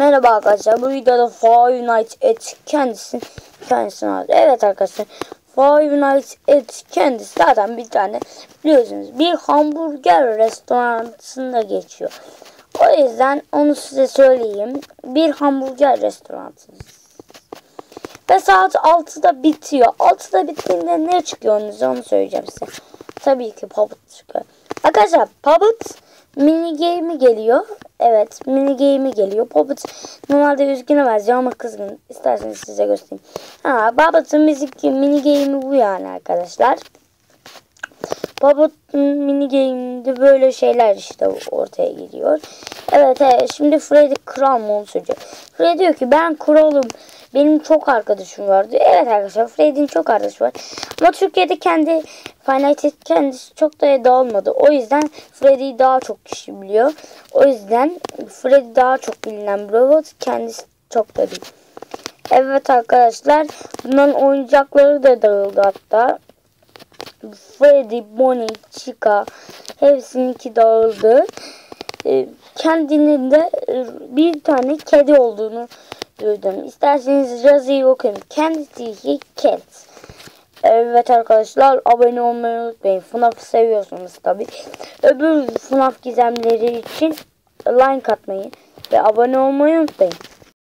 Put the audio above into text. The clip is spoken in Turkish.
Merhaba arkadaşlar. Bu videoda Five Nights at kendisi kendisini aldı. Evet arkadaşlar. Five Nights at kendisi zaten bir tane biliyorsunuz bir hamburger restoranında geçiyor. O yüzden onu size söyleyeyim. Bir hamburger restoranı. Ve saat 6'da bitiyor. 6'da bittiğinde ne çıkıyor önünüze onu söyleyeceğim size. Tabii ki Puppet çıkıyor. Arkadaşlar Puppet mini game'i geliyor. Evet mini game'i geliyor. Puppet normalde üzgüne benziyor ama kızgın. İsterseniz size göstereyim. Ha, Puppet'ın müzik mini game'i bu yani arkadaşlar. Puppet'ın mini game'de böyle şeyler işte ortaya geliyor. Evet, evet şimdi Freddy kral söyleyecek. Freddy diyor ki ben kralım. Benim çok arkadaşım vardı. Evet arkadaşlar Freddy'nin çok arkadaşı var. Ama Türkiye'de kendi Final kendisi çok da dağılmadı. O yüzden Freddy'yi daha çok kişi biliyor. O yüzden Freddy daha çok bilinen bir robot. Kendisi çok da değil. Evet arkadaşlar bunların oyuncakları da dağıldı hatta. Freddy, Bonnie, Chica hepsininki dağıldı. Ee, kendinin de e, bir tane kedi olduğunu duydum. İsterseniz yazıyı okuyayım. Kendisi cat. Evet arkadaşlar abone olmayı unutmayın. FNAF seviyorsunuz tabi. Öbür FNAF gizemleri için like atmayı ve abone olmayı unutmayın.